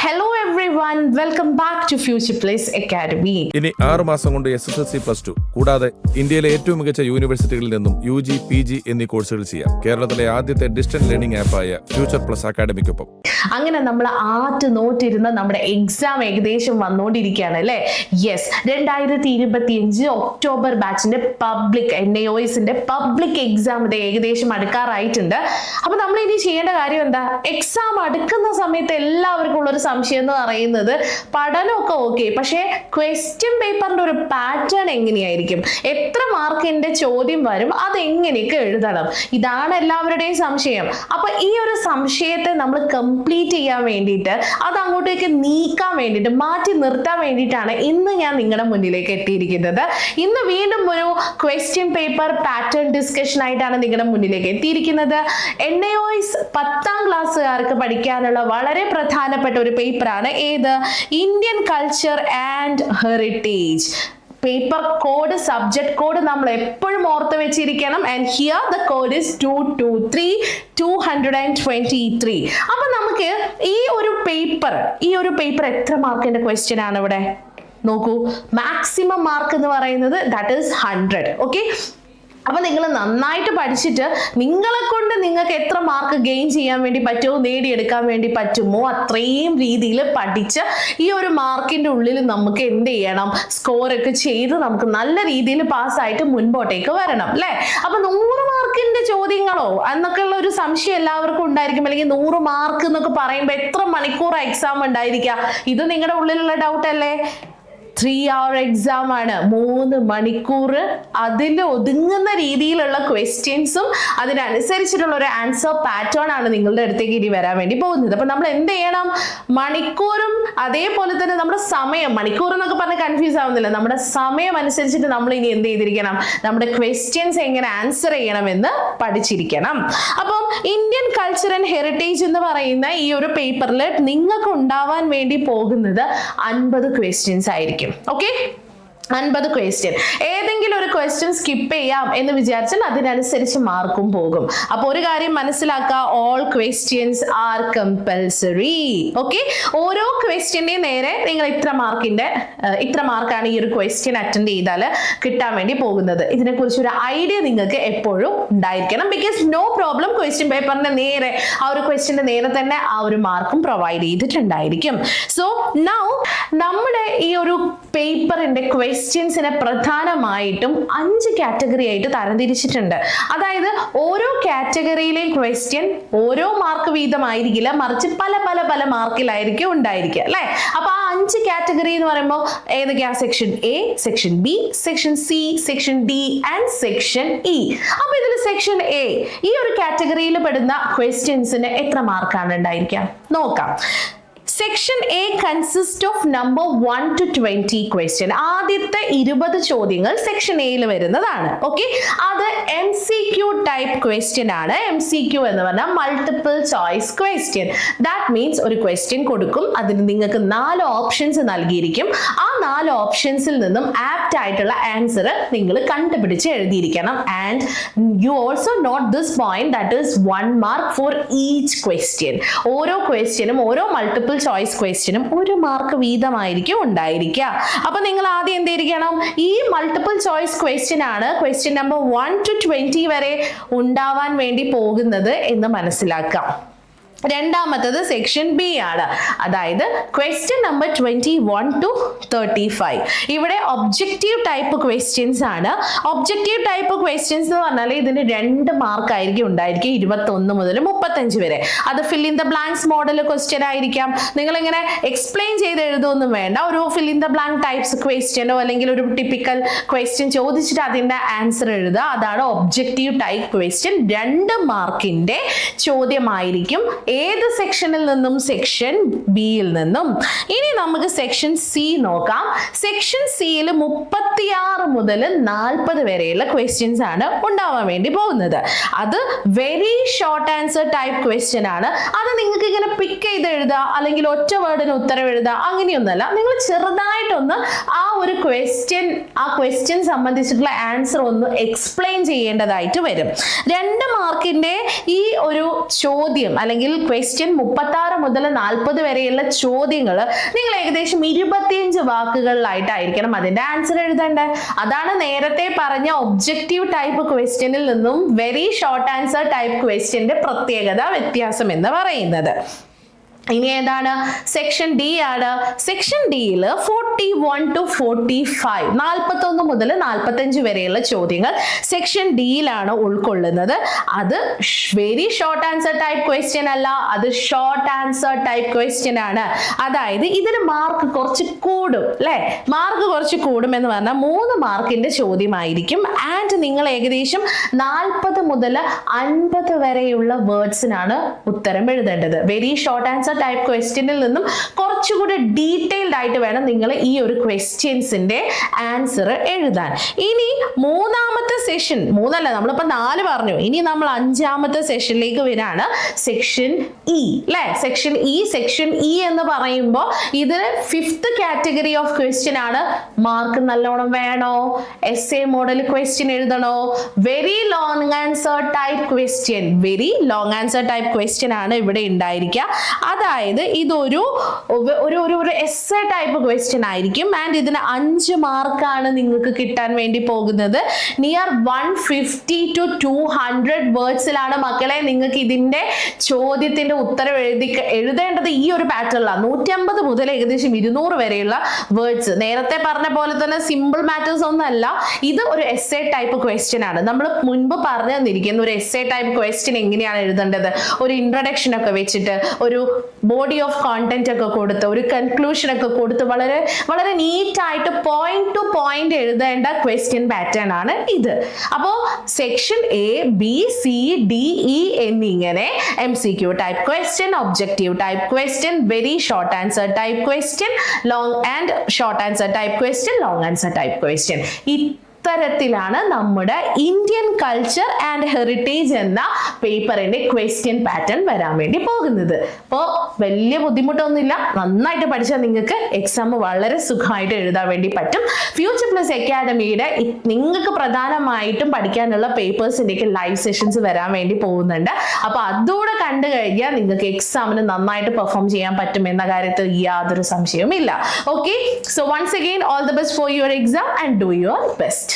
Hello everyone welcome back to future plus academy ഇനി ആറ് മാസം കൊണ്ട് S S L C plus two കൂടാതെ ഇന്ത്യയിലെ ഏറ്റവും മികച്ച യൂണിവേഴ്സിറ്റികളിൽ നിന്നും യു ജി പി ജി എന്നീ കോഴ്സുകൾ ചെയ്യാം. കേരളത്തിലെ ആദ്യത്തെ ഡിസ്റ്റന്റ് ലേണിംഗ് ആപ്പായ ഫ്യൂച്ചർ പ്ലസ് അക്കാഡമിക്കൊപ്പം അങ്ങനെ നമ്മൾ ആറ്റ് നോട്ടിരുന്ന നമ്മുടെ എക്സാം ഏകദേശം വന്നുകൊണ്ടിരിക്കുകയാണ് അല്ലേ? യെസ് രണ്ടായിരത്തി ഇരുപത്തി അഞ്ച് ഒക്ടോബർ ബാച്ചിന്റെ പബ്ലിക് എൻ എ ഒസിന്റെ പബ്ലിക് എക്സാം ഇത് ഏകദേശം അടുക്കാറായിട്ടുണ്ട്. അപ്പൊ നമ്മൾ ഇനി ചെയ്യേണ്ട കാര്യം എന്താ? എക്സാം അടുക്കുന്ന സമയത്ത് എല്ലാവർക്കും ഉള്ള ഒരു സംശയം എന്ന് പറയുന്നത് പഠനമൊക്കെ ഓക്കെ പക്ഷേ ക്വസ്റ്റ്യൻ പേപ്പറിന്റെ ഒരു പാറ്റേൺ എങ്ങനെയായിരിക്കും? എത്ര മാർക്കിന്റെ ചോദ്യം വരും? അത് എങ്ങനെയൊക്കെ എഴുതണം? ഇതാണ് എല്ലാവരുടെയും സംശയം. അപ്പൊ ഈ ഒരു സംശയത്തെ നമ്മൾ കംപ്ലീറ്റ് ചെയ്യാൻ വേണ്ടിയിട്ട് അത് അങ്ങോട്ടേക്ക് നീക്കാൻ വേണ്ടിയിട്ട് മാറ്റി നിർത്താൻ വേണ്ടിയിട്ടാണ് ഇന്ന് ഞാൻ നിങ്ങളുടെ മുന്നിലേക്ക് എത്തിയിരിക്കുന്നത്. ഇന്ന് വീണ്ടും ഒരു ക്വസ്റ്റ്യൻ പേപ്പർ പാറ്റേൺ ഡിസ്കഷൻ ആയിട്ടാണ് നിങ്ങളുടെ മുന്നിലേക്ക് എത്തിയിരിക്കുന്നത്. എൻ എ ഓയിസ് പത്താം ക്ലാസ്സുകാർക്ക് പഠിക്കാനുള്ള വളരെ പ്രധാനപ്പെട്ട ഒരു പേപ്പറാണ്. ഏത്? Indian culture and heritage paper code subject code നമ്മൾ എപ്പോഴും ഓർത്ത് വെച്ചിരിക്കണം. And here the code is two two three two hundred and twenty three അപ്പൊ നമുക്ക് ഈ ഒരു പേപ്പർ ഈ ഒരു പേപ്പർ എത്ര മാർക്കിന്റെ ക്വസ്റ്റ്യൻ ആണ് ഇവിടെ? നോക്കൂ. മാക്സിമം മാർക്ക് എന്ന് പറയുന്നത് ദാറ്റ് ഈസ് ഹൺഡ്രഡ് ഓക്കെ അപ്പൊ നിങ്ങൾ നന്നായിട്ട് പഠിച്ചിട്ട് നിങ്ങളെ കൊണ്ട് നിങ്ങൾക്ക് എത്ര മാർക്ക് ഗെയിൻ ചെയ്യാൻ വേണ്ടി പറ്റുമോ നേടിയെടുക്കാൻ വേണ്ടി പറ്റുമോ അത്രയും രീതിയിൽ പഠിച്ച് ഈ ഒരു മാർക്കിന്റെ ഉള്ളിൽ നമുക്ക് എന്ത് ചെയ്യണം? സ്കോർ ഒക്കെ ചെയ്ത് നമുക്ക് നല്ല രീതിയിൽ പാസ്സായിട്ട് മുൻപോട്ടേക്ക് വരണം അല്ലേ? അപ്പൊ നൂറ് മാർക്കിന്റെ ചോദ്യങ്ങളോ എന്നൊക്കെയുള്ള ഒരു സംശയം എല്ലാവർക്കും ഉണ്ടായിരിക്കും. അല്ലെങ്കിൽ നൂറ് മാർക്ക് എന്നൊക്കെ പറയുമ്പോൾ എത്ര മണിക്കൂർ എക്സാം ഉണ്ടായിരിക്കുക? ഇത് നിങ്ങളുടെ ഉള്ളിലുള്ള ഡൗട്ട് അല്ലേ? ത്രീ അവർ എക്സാം ആണ്. മൂന്ന് മണിക്കൂർ അതിൽ ഒതുങ്ങുന്ന രീതിയിലുള്ള ക്വസ്റ്റ്യൻസും അതിനനുസരിച്ചിട്ടുള്ള ഒരു ആൻസർ പാറ്റേൺ ആണ് നിങ്ങളുടെ അടുത്തേക്ക് ഇനി വരാൻ വേണ്ടി പോകുന്നത്. അപ്പൊ നമ്മൾ എന്ത് ചെയ്യണം? മണിക്കൂറും അതേപോലെ തന്നെ നമ്മുടെ സമയം മണിക്കൂർ എന്നൊക്കെ പറഞ്ഞ് കൺഫ്യൂസ് ആവുന്നില്ല. നമ്മുടെ സമയം അനുസരിച്ചിട്ട് നമ്മൾ ഇനി എന്ത് ചെയ്തിരിക്കണം? നമ്മുടെ ക്വസ്റ്റ്യൻസ് എങ്ങനെ ആൻസർ ചെയ്യണം എന്ന് പഠിച്ചിരിക്കണം. അപ്പം ഇന്ത്യൻ കൾച്ചർ ആൻഡ് ഹെറിറ്റേജ് എന്ന് പറയുന്ന ഈ ഒരു പേപ്പറിൽ നിങ്ങൾക്ക് ഉണ്ടാവാൻ വേണ്ടി പോകുന്നത് അൻപത് ക്വസ്റ്റ്യൻസ് ആയിരിക്കും. ഓക്കെ അൻപത് ക്വസ്റ്റ്യൻ ഏതെങ്കിലും ഒരു ക്വസ്റ്റ്യൻ സ്കിപ്പ് ചെയ്യാം എന്ന് വിചാരിച്ചാൽ അതിനനുസരിച്ച് മാർക്കും പോകും. അപ്പൊ ഒരു കാര്യം മനസ്സിലാക്കുക all questions are compulsory okay ഓരോ ക്വസ്റ്റ്യന്റെയും നേരെ നിങ്ങൾ ഇത്ര മാർക്കിന്റെ ഇത്ര മാർക്കാണ് ഈ ഒരു ക്വസ്റ്റ്യൻ അറ്റൻഡ് ചെയ്താൽ കിട്ടാൻ വേണ്ടി പോകുന്നത്. ഇതിനെക്കുറിച്ച് ഒരു ഐഡിയ നിങ്ങൾക്ക് എപ്പോഴും ഉണ്ടായിരിക്കണം. ബിക്കോസ് നോ പ്രോബ്ലം ക്വസ്റ്റ്യൻ പേപ്പറിന്റെ നേരെ ആ ഒരു ക്വസ്റ്റ്യന്റെ നേരെ തന്നെ ആ ഒരു മാർക്കും പ്രൊവൈഡ് ചെയ്തിട്ടുണ്ടായിരിക്കും. സോ നൗ നമ്മുടെ ഈ ഒരു പേപ്പറിന്റെ ക്വസ്റ്റ്യൻസിനെ പ്രധാനമായിട്ടും അഞ്ച് കാറ്റഗറി ആയിട്ട് തരംതിരിച്ചിട്ടുണ്ട്. അതായത് ഓരോ കാറ്റഗറിയിലെയും ക്വസ്റ്റ്യൻ ഓരോ മാർക്ക് വീതമായിരിക്കില്ല മറിച്ച് പല പല പല മാർക്കിലായിരിക്കും ഉണ്ടായിരിക്കുക അല്ലെ? അപ്പൊ ആ അഞ്ച് കാറ്റഗറി എന്ന് പറയുമ്പോൾ ഏതൊക്കെയാ? Section A section B section C section D and section E അപ്പൊ ഇതിൽ സെക്ഷൻ എ ഈ ഒരു കാറ്റഗറിയിൽ പെടുന്ന ക്വസ്റ്റ്യൻസിന് എത്ര മാർക്കാണ് ഉണ്ടായിരിക്കുക? നോക്കാം. Section A consist of number one to twenty question ആദ്യത്തെ ഇരുപത് ചോദ്യങ്ങൾ സെക്ഷൻ എയിൽ വരുന്നതാണ്. ഓക്കെ അത് M C Q type question ആണ്. എം സി ക്യു എന്ന് പറഞ്ഞാൽ multiple choice question that means ഒരു ക്വസ്റ്റ്യൻ കൊടുക്കും. അതിന് നിങ്ങൾക്ക് നാല് ഓപ്ഷൻസ് നൽകിയിരിക്കും. ആ നാല് ഓപ്ഷൻസിൽ നിന്നും ആപ്റ്റ് ആയിട്ടുള്ള ആൻസർ നിങ്ങൾ കണ്ടുപിടിച്ച് എഴുതിയിരിക്കണം. And you also note this point that is one mark for each question ഓരോ ക്വസ്റ്റ്യനും ഓരോ മൾട്ടിപ്പിൾ ചോയ്സ് ക്വസ്റ്റ്യനും ഒരു മാർക്ക് വീതമായിരിക്കും ഉണ്ടായിരിക്കുക. അപ്പൊ നിങ്ങൾ ആദ്യം എന്തിരിക്കണം ഈ മൾട്ടിപ്പിൾ ചോയ്സ് ക്വസ്റ്റ്യൻ ആണ് question number one to twenty വരെ ഉണ്ടാവാൻ വേണ്ടി പോകുന്നത് എന്ന് മനസ്സിലാക്കാം. രണ്ടാമത്തത് സെക്ഷൻ ബി ആണ്. അതായത് question number twenty one to thirty five ഇവിടെ ഒബ്ജക്റ്റീവ് ടൈപ്പ് ക്വസ്റ്റ്യൻസ് ആണ്. ഒബ്ജക്റ്റീവ് ടൈപ്പ് ക്വസ്റ്റ്യൻസ് എന്ന് പറഞ്ഞാൽ ഇതിന് രണ്ട് മാർക്ക് ആയിരിക്കും ഉണ്ടായിരിക്കും ഇരുപത്തൊന്ന് മുതൽ മുപ്പത്തഞ്ച് വരെ. അത് fill in the blanks model question ആയിരിക്കാം. നിങ്ങൾ ഇങ്ങനെ എക്സ്പ്ലെയിൻ ചെയ്ത് എഴുതൊന്നും വേണ്ട. ഒരു fill in the blank types ക്വസ്റ്റ്യനോ അല്ലെങ്കിൽ ഒരു ടിപ്പിക്കൽ ക്വസ്റ്റ്യൻ ചോദിച്ചിട്ട് അതിന്റെ ആൻസർ എഴുതുക. അതാണ് ഒബ്ജക്റ്റീവ് ടൈപ്പ് ക്വസ്റ്റ്യൻ രണ്ട് മാർക്കിന്റെ ചോദ്യമായിരിക്കും ഏത് സെക്ഷനിൽ നിന്നും? സെക്ഷൻ ബിയിൽ നിന്നും. ഇനി നമുക്ക് സെക്ഷൻ സി നോക്കാം. സെക്ഷൻ സിയിൽ മുപ്പത്തിയാറ് മുതൽ നാൽപ്പത് വരെയുള്ള ക്വസ്റ്റ്യൻസ് ആണ് ഉണ്ടാവാൻ വേണ്ടി പോകുന്നത്. അത് very short answer type question ആണ്. അത് നിങ്ങൾക്ക് ഇങ്ങനെ പിക്ക് ചെയ്ത് എഴുതുക അല്ലെങ്കിൽ ഒറ്റ വേർഡിന് ഉത്തരം എഴുതുക അങ്ങനെയൊന്നുമല്ല. നിങ്ങൾ ചെറുതായിട്ടൊന്ന് ക്വസ്റ്റ്യൻ ആ ക്വസ്റ്റ്യൻ സംബന്ധിച്ചിട്ടുള്ള ആൻസർ ഒന്ന് എക്സ്പ്ലെയിൻ ചെയ്യേണ്ടതായിട്ട് വരും. രണ്ട് മാർക്കിന്റെ ഈ ഒരു ചോദ്യം അല്ലെങ്കിൽ ക്വസ്റ്റ്യൻ മുപ്പത്തി ആറ് മുതൽ നാൽപ്പത് വരെയുള്ള ചോദ്യങ്ങൾ നിങ്ങൾ ഏകദേശം ഇരുപത്തിയഞ്ച് വാക്കുകളിലായിട്ടായിരിക്കണം അതിന്റെ ആൻസർ എഴുതേണ്ടത്. അതാണ് നേരത്തെ പറഞ്ഞ ഒബ്ജക്റ്റീവ് ടൈപ്പ് ക്വസ്റ്റ്യനിൽ നിന്നും വെരി ഷോർട്ട് ആൻസർ ടൈപ്പ് ക്വസ്റ്റ്യന്റെ പ്രത്യേകത വ്യത്യാസം എന്ന് പറയുന്നത്. ഇനി ഏതാണ്? സെക്ഷൻ ഡി ആണ്. സെക്ഷൻ ഡിയിൽ forty one to forty five നാൽപ്പത്തി ഒന്ന് മുതൽ നാൽപ്പത്തഞ്ച് വരെയുള്ള ചോദ്യങ്ങൾ സെക്ഷൻ ഡിയിലാണ് ഉൾക്കൊള്ളുന്നത്. അത് very short answer type question അല്ല അത് ഷോർട്ട് ആൻസർ ടൈപ്പ് ക്വസ്റ്റ്യൻ ആണ്. അതായത് ഇതിന് മാർക്ക് കുറച്ച് കൂടും അല്ലെ മാർക്ക് കുറച്ച് കൂടും എന്ന് പറഞ്ഞാൽ മൂന്ന് മാർക്കിന്റെ ചോദ്യമായിരിക്കും. ആൻഡ് നിങ്ങൾ ഏകദേശം നാൽപ്പത് മുതൽ അൻപത് വരെയുള്ള വേർഡ്സിനാണ് ഉത്തരം എഴുതേണ്ടത്. വെരി ഷോർട്ട് ആൻസർ ടൈപ്പ് ക്വസ്റ്റ്യനിൽ നിന്നും കുറച്ചുകൂടി ഡീറ്റെയിൽഡ് ആയിട്ട് വേണം നിങ്ങൾ ഈ ഒരു ക്വസ്റ്റ്യൻസിന്റെ ആൻസർ എഴുതാൻ. ഇനി മൂന്നാമത്തെ സെഷൻ മൂന്നല്ല നമ്മളിപ്പോ നാല് പറഞ്ഞു. ഇനി നമ്മൾ അഞ്ചാമത്തെ സെഷനിലേക്ക് വരാണ്. സെക്ഷൻ ഇ അല്ലെ സെക്ഷൻ ഇ സെക്ഷൻ ഇ എന്ന് പറയുമ്പോൾ ഇത് ഫിഫ്ത്ത് കാറ്റഗറി ഓഫ് ക്വസ്റ്റ്യൻ ആണ്. മാർക്ക് നല്ലോണം വേണോ? Essay model question എഴുതണോ? Very long answer type question very long answer type question ആണ് ഇവിടെ ഉണ്ടായിരിക്കുക. അതായത് ഇതൊരു ഒരു ഒരു ഒരു എസ് ടൈപ്പ് ക്വസ്റ്റ്യൻ ആയിരിക്കും. ആൻഡ് ഇതിന് അഞ്ച് മാർക്കാണ് നിങ്ങൾക്ക് കിട്ടാൻ വേണ്ടി പോകുന്നത്. Near one fifty to two hundred വേർഡ്സിലാണ് മക്കളെ നിങ്ങൾക്ക് ഇതിന്റെ ചോദ്യത്തിന്റെ ഉത്തരം എഴുതി എഴുതേണ്ടത് ഈ ഒരു പാറ്റേണിലാണ് നൂറ്റമ്പത് മുതൽ ഏകദേശം ഇരുന്നൂറ് വരെയുള്ള വേർഡ്സ് നേരത്തെ പറഞ്ഞ പോലെ തന്നെ സിമ്പിൾ മാറ്റേഴ്സ് ഒന്നല്ല. ഇത് ഒരു എസ് എ ടൈപ്പ് ക്വസ്റ്റ്യൻ ആണ്. നമ്മൾ മുൻപ് പറഞ്ഞു തന്നിരിക്കുന്ന ഒരു എസ് എ ടൈപ്പ് ക്വസ്റ്റ്യൻ എങ്ങനെയാണ് എഴുതേണ്ടത്? ഒരു ഇൻട്രഡക്ഷൻ ഒക്കെ വെച്ചിട്ട് ഒരു ബോഡി ഓഫ് കോണ്ടന്റ് ഒക്കെ കൊടുത്ത് ഒരു കൺക്ലൂഷൻ ഒക്കെ കൊടുത്ത് വളരെ വളരെ നീറ്റായിട്ട് പോയിന്റ് ടു പോയിന്റ് എഴുതേണ്ട ക്വസ്റ്റ്യൻ പാറ്റേൺ ആണ് ഇത്. അപ്പോൾ section A B C D E എന്നിങ്ങനെ M C Q type question objective type question very short answer type question long and short answer type question long answer type question ഇത്തരത്തിലാണ് നമ്മുടെ Indian culture and heritage എന്ന പേപ്പറിന്റെ question pattern വരാൻ വേണ്ടി പോകുന്നത്. അപ്പോൾ വലിയ ബുദ്ധിമുട്ടൊന്നുമില്ല. നന്നായിട്ട് പഠിച്ചാൽ നിങ്ങൾക്ക് എക്സാം വളരെ സുഖമായിട്ട് എഴുതാൻ വേണ്ടി പറ്റും. ഫ്യൂച്ചർ പ്ലസ് അക്കാഡമിയുടെ നിങ്ങൾക്ക് പ്രധാനമായിട്ടും പഠിക്കാനുള്ള പേപ്പേഴ്സിന്റെയൊക്കെ ലൈവ് സെഷൻസ് വരാൻ വേണ്ടി പോകുന്നുണ്ട്. അപ്പോൾ അതുകൂടെ കണ്ടു കഴിഞ്ഞാൽ നിങ്ങൾക്ക് എക്സാമിന് നന്നായിട്ട് പെർഫോം ചെയ്യാൻ പറ്റും എന്ന കാര്യത്തിൽ യാതൊരു സംശയവും ഇല്ല okay so once again all the best for your exam and do your best